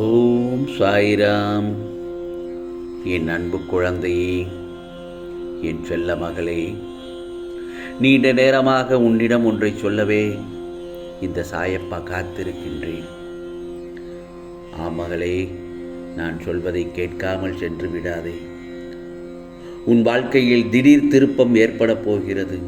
ஓம் சாய்ராம். என் அன்பு குழந்தையே என் செல்ல மகளே நீண்ட நேரமாக உன்னிடம் ஒன்றை சொல்லவே இந்த சாயப்பா காத்திருக்கின்றேன். ஆமகளே மகளே நான் சொல்வதை கேட்காமல் சென்று விடாதே. உன் வாழ்க்கையில் திடீர் திருப்பம் ஏற்பட போகிறது.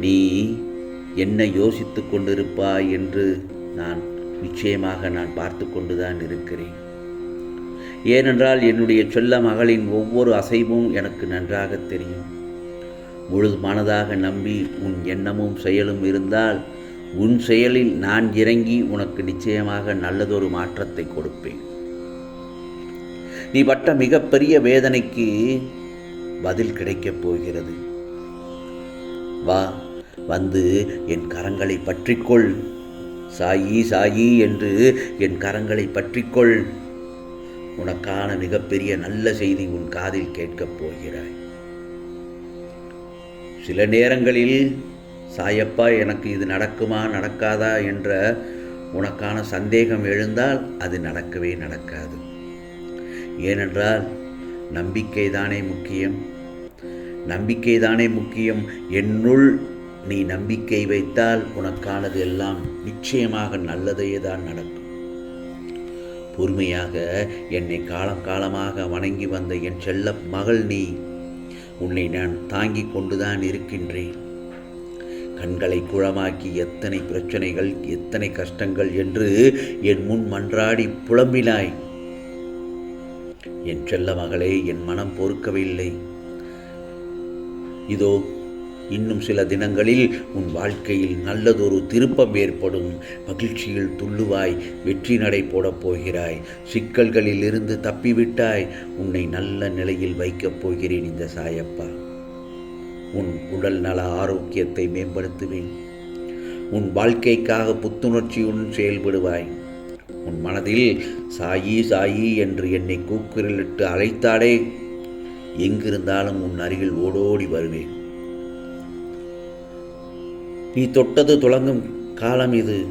நீ என்ன யோசித்துக் கொண்டிருப்பாய் என்று நான் நிச்சயமாக நான் பார்த்து கொண்டுதான் இருக்கிறேன். ஏனென்றால் என்னுடைய சொல்ல மகளின் ஒவ்வொரு அசைவும் எனக்கு நன்றாக தெரியும். முழு மனதாக நம்பி உன் எண்ணமும் செயலும் இருந்தால் உன் செயலில் நான் இறங்கி உனக்கு நிச்சயமாக நல்லதொரு மாற்றத்தை கொடுப்பேன். நீ பட்ட மிகப்பெரிய வேதனைக்கு பதில் கிடைக்கப் போகிறது. வா வந்து என் கரங்களை பற்றிக்கொள். சாயி சாயி என்று என் கரங்களை பற்றிக்கொள். உனக்கான மிகப்பெரிய நல்ல செய்தி உன் காதில் கேட்கப் போகிறாய். சில நேரங்களில் சாயப்பா எனக்கு இது நடக்குமா நடக்காதா? என்ற உனக்கான சந்தேகம் எழுந்தால் அது நடக்கவே நடக்காது. ஏனென்றால் நம்பிக்கை தானே முக்கியம். நம்பிக்கை தானே முக்கியம். என்னுள் நீ நம்பிக்கை வைத்தால் உனக்கானது எல்லாம் நிச்சயமாக நல்லதையே தான் நடக்கும். பொறுமையாக என்னை காலம் காலமாக வணங்கி வந்த என் செல்ல மகள் நீ உன்னை நான் தாங்கிக் கொண்டுதான் இருக்கின்றேன். கண்களை குளமாக்கி எத்தனை பிரச்சனைகள் எத்தனை கஷ்டங்கள் என்று என் முன் மன்றாடி புலம்பினாய். என் செல்ல மகளே என் மனம் பொறுக்கவில்லை. இதோ இன்னும் சில தினங்களில் உன் வாழ்க்கையில் நல்லதொரு திருப்பம் ஏற்படும். மகிழ்ச்சியில் துள்ளுவாய் வெற்றி நடை போடப் போகிறாய். சிக்கல்களில் இருந்து தப்பிவிட்டாய். உன்னை நல்ல நிலையில் வைக்கப் போகிறேன் இந்த சாயப்பா. உன் உடல் நல ஆரோக்கியத்தை மேம்படுத்துவேன். உன் வாழ்க்கைக்காக புத்துணர்ச்சியுடன் செயல்படுவாய். உன் மனதில் சாயி சாயி என்று என்னை கூக்குரலிட்டு அழைத்தாலே எங்கிருந்தாலும் உன் அருகில் ஓடோடி வருவேன். நீ தொட்டது துளங்கும் காலம் இது.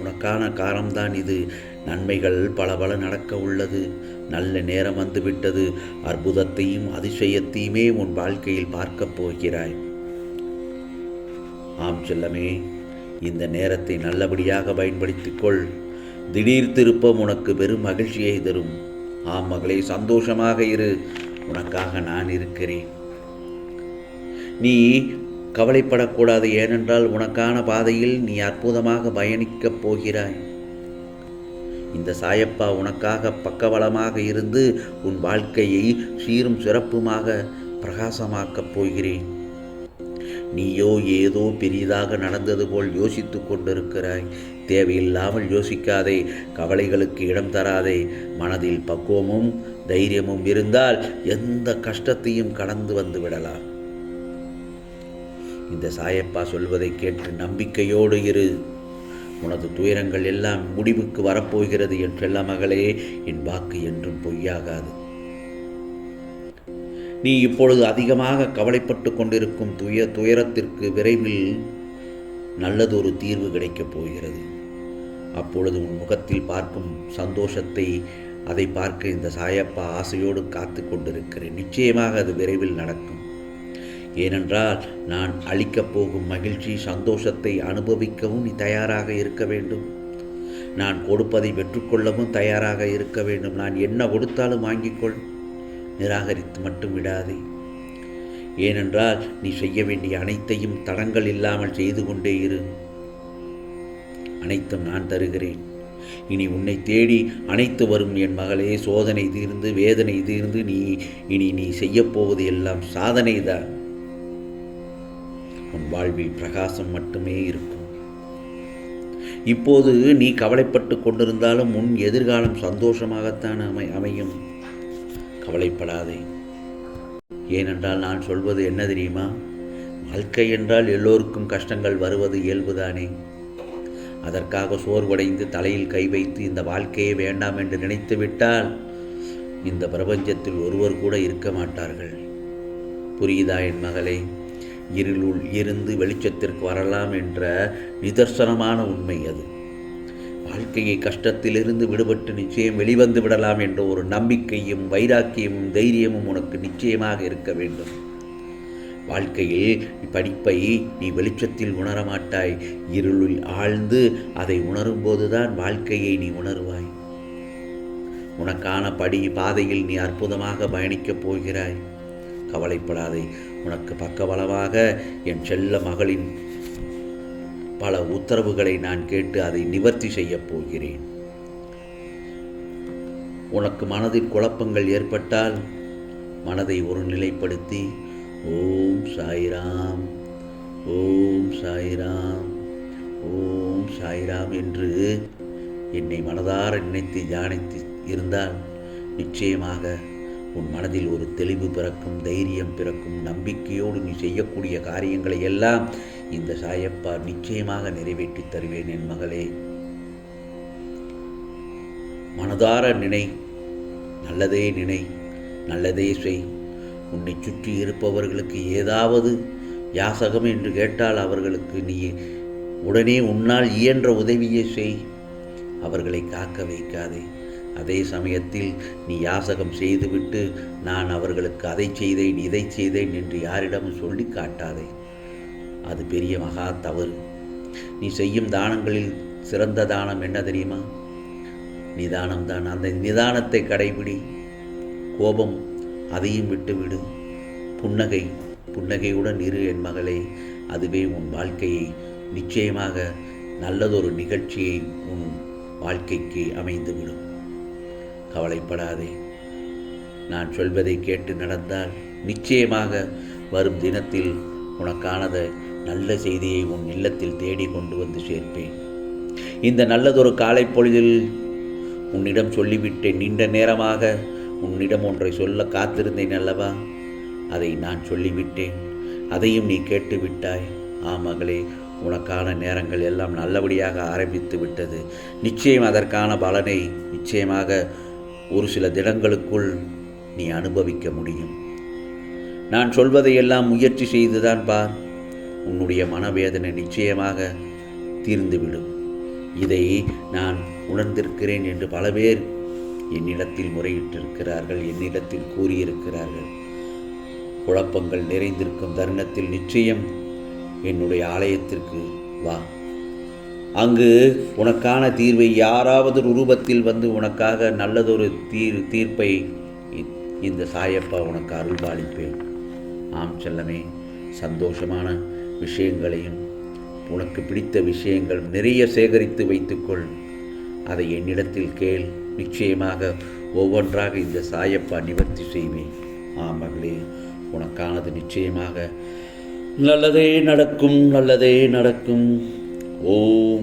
உனக்கான காலம்தான் இது. நன்மைகள் பல பல நடக்க உள்ளது. நல்ல நேரம் வந்துவிட்டது அற்புதத்தையும் அதிசயத்தையுமே உன் வாழ்க்கையில் பார்க்கப் போகிறாய். ஆம் செல்லமே இந்த நேரத்தை நல்லபடியாக பயன்படுத்திக் கொள். திடீர் திருப்பம் உனக்கு பெரும் மகிழ்ச்சியை தரும். ஆம் மகளே சந்தோஷமாக இரு. உனக்காக நான் இருக்கிறேன். நீ கவலைப்படக்கூடாது ஏனென்றால் உனக்கான பாதையில் நீ அற்புதமாக பயணிக்கப் போகிறாய். இந்த சாயப்பா உனக்காக பக்கபலமாக இருந்து உன் வாழ்க்கையை சீரும் சிறப்புமாக பிரகாசமாக்கப் போகிறேன். நீயோ ஏதோ பெரிதாக நடந்தது போல் யோசித்து கொண்டிருக்கிறாய். தேவையில்லாமல் யோசிக்காதே கவலைகளுக்கு இடம் தராதே. மனதில் பக்குவமும் தைரியமும் இருந்தால் எந்த கஷ்டத்தையும் கடந்து வந்து விடலாம். இந்த சாயப்பா சொல்வதை கேட்டு நம்பிக்கையோடு இரு. உனது துயரங்கள் எல்லாம் முடிவுக்கு வரப்போகிறது என் மகளே. என் வாக்கு என்றும் பொய்யாகாது. நீ இப்பொழுது அதிகமாக கவலைப்பட்டு கொண்டிருக்கும் துய துயரத்திற்கு விரைவில் நல்லதொரு தீர்வு கிடைக்கப் போகிறது. அப்பொழுது உன் முகத்தில் பார்க்கும் சந்தோஷத்தை அதை பார்க்க இந்த சாயப்பா ஆசையோடு காத்து கொண்டிருக்கிறேன். நிச்சயமாக அது விரைவில் நடக்கும். ஏனென்றால் நான் அளிக்கப் போகும் மகிழ்ச்சி சந்தோஷத்தை அனுபவிக்கவும் நீ தயாராக இருக்க வேண்டும். நான் கொடுப்பதை பெற்றுக்கொள்ளவும் தயாராக இருக்க வேண்டும். நான் என்ன கொடுத்தாலும் வாங்கிக்கொள் நிராகரித்து மட்டும் விடாதே. ஏனென்றால் நீ செய்ய வேண்டிய அனைத்தையும் தடங்கள் இல்லாமல் செய்து கொண்டே இரு. அனைத்தும் நான் தருகிறேன். இனி உன்னை தேடி அனைத்து வரும் என் மகளே சோதனை தீர்ந்து வேதனை தீர்ந்து நீ இனி நீ செய்யப்போவது எல்லாம் சாதனை தான் உன் வாழ்வில் பிரகாசம் மட்டுமே இருக்கும். இப்போது நீ கவலைப்பட்டு கொண்டிருந்தாலும் உன் எதிர்காலம் சந்தோஷமாகத்தான் அமை அமையும். கவலைப்படாதே. ஏனென்றால் நான் சொல்வது என்ன தெரியுமா? வாழ்க்கை என்றால் எல்லோருக்கும் கஷ்டங்கள் வருவது இயல்புதானே. அதற்காக சோர்வடைந்து தலையில் கை வைத்து இந்த வாழ்க்கையே வேண்டாம் என்று நினைத்து விட்டால் இந்த பிரபஞ்சத்தில் ஒருவர் கூட இருக்க மாட்டார்கள். புரியுதா என் மகளே? இருளுள் இருந்து வெளிச்சத்திற்கு வரலாம் என்ற நிதர்சனமான உண்மை அது. வாழ்க்கையை கஷ்டத்திலிருந்து விடுபட்டு நிச்சயம் வெளிவந்து விடலாம் என்ற ஒரு நம்பிக்கையும் வைராக்கியமும் தைரியமும் உனக்கு நிச்சயமாக இருக்க வேண்டும். வாழ்க்கையில் படிப்பை நீ வெளிச்சத்தில் உணரமாட்டாய் இருளில் ஆழ்ந்து அதை உணரும்போதுதான் வாழ்க்கையை நீ உணருவாய். உனக்கான படி பாதையில் நீ அற்புதமாக பயணிக்கப் போகிறாய். கவலைப்படாதே. உனக்கு பக்கபலமாக என் செல்ல மகளின் பல உத்தரவுகளை நான் கேட்டு அதை நிவர்த்தி செய்யப் போகிறேன். உனக்கு மனதில் குழப்பங்கள் ஏற்பட்டால் மனதை ஒரு நிலைப்படுத்தி ஓம் சாய்ராம் ஓம் சாய்ராம் ஓம் சாய்ராம் என்று என்னை மனதார நினைத்து தியானித்து இருந்தால் நிச்சயமாக உன் மனதில் ஒரு தெளிவு பிறக்கும் தைரியம் பிறக்கும் நம்பிக்கையோடு நீ செய்யக்கூடிய காரியங்களை எல்லாம் இந்த சாயப்பா நிச்சயமாக நிறைவேற்றி தருவேன் என் மகளே. மனதார நினை நல்லதே நினை நல்லதே செய். உன்னை சுற்றி இருப்பவர்களுக்கு ஏதாவது யாசகம் என்று கேட்டால் அவர்களுக்கு நீ உடனே உன்னால் இயன்ற உதவியை செய். அவர்களை காக்க வைக்காதே. அதே சமயத்தில் நீ யாசகம் செய்துவிட்டு நான் அவர்களுக்கு அதை செய்தேன் இதை செய்தேன் என்று யாரிடமும் சொல்லி காட்டாதே. அது பெரிய மகா தவறு. நீ செய்யும் தானங்களில் சிறந்த தானம் என்ன தெரியுமா? நிதானம் தான் அந்த நிதானத்தை கடைபிடி. கோபம் அதையும் விட்டுவிடு. புன்னகை புன்னகையுடன் இரு என் மகளே அதுவே உன் வாழ்க்கையை நிச்சயமாக நல்லதொரு நிகழ்ச்சியை உன் வாழ்க்கைக்கு அமைந்துவிடும். கவலைப்படாதே. நான் சொல்வதை கேட்டு நடந்தால் நிச்சயமாக வரும் தினத்தில் உனக்கானத நல்ல செய்தியை உன் இல்லத்தில் தேடி கொண்டு வந்து சேர்ப்பேன். இந்த நல்லதொரு காலை பொழுதில் உன்னிடம் சொல்லிவிட்டேன். நீண்ட நேரமாக உன்னிடம் ஒன்றை சொல்ல காத்திருந்தேன் அல்லவா? அதை நான் சொல்லிவிட்டேன். அதையும் நீ கேட்டு விட்டாய். ஆ மகளே உனக்கான நேரங்கள் எல்லாம் நல்லபடியாக ஆரம்பித்து விட்டது. நிச்சயம் அதற்கான பலனை நிச்சயமாக ஒரு சில தினங்களுக்குள் நீ அனுபவிக்க முடியும். நான் சொல்வதையெல்லாம் முயற்சி செய்துதான் பார். உன்னுடைய மனவேதனை நிச்சயமாக தீர்ந்துவிடும். இதை நான் உணர்ந்திருக்கிறேன் என்று பல பேர் என்னிடத்தில் முறையிட்டிருக்கிறார்கள் என்னிடத்தில் கூறியிருக்கிறார்கள். குழப்பங்கள் நிறைந்திருக்கும் தருணத்தில் நிச்சயம் என்னுடைய ஆலயத்திற்கு வா. அங்கு உனக்கான தீர்வை யாராவது ரூபத்தில் வந்து உனக்காக நல்லதொரு தீர் தீர்ப்பை இ- இந்த சாயப்பா உனக்கு அருள்பாலிப்பேன். ஆம் செல்லமே சந்தோஷமான விஷயங்களையும் உனக்கு பிடித்த விஷயங்கள் நிறைய சேகரித்து வைத்துக்கொள். அதை என்னிடத்தில் கேள். நிச்சயமாக ஒவ்வொன்றாக இந்த சாயப்பா நிவர்த்தி செய்வேன். ஆம் மகளே உனக்கானது நிச்சயமாக நல்லதே நடக்கும் நல்லதே நடக்கும். ஓ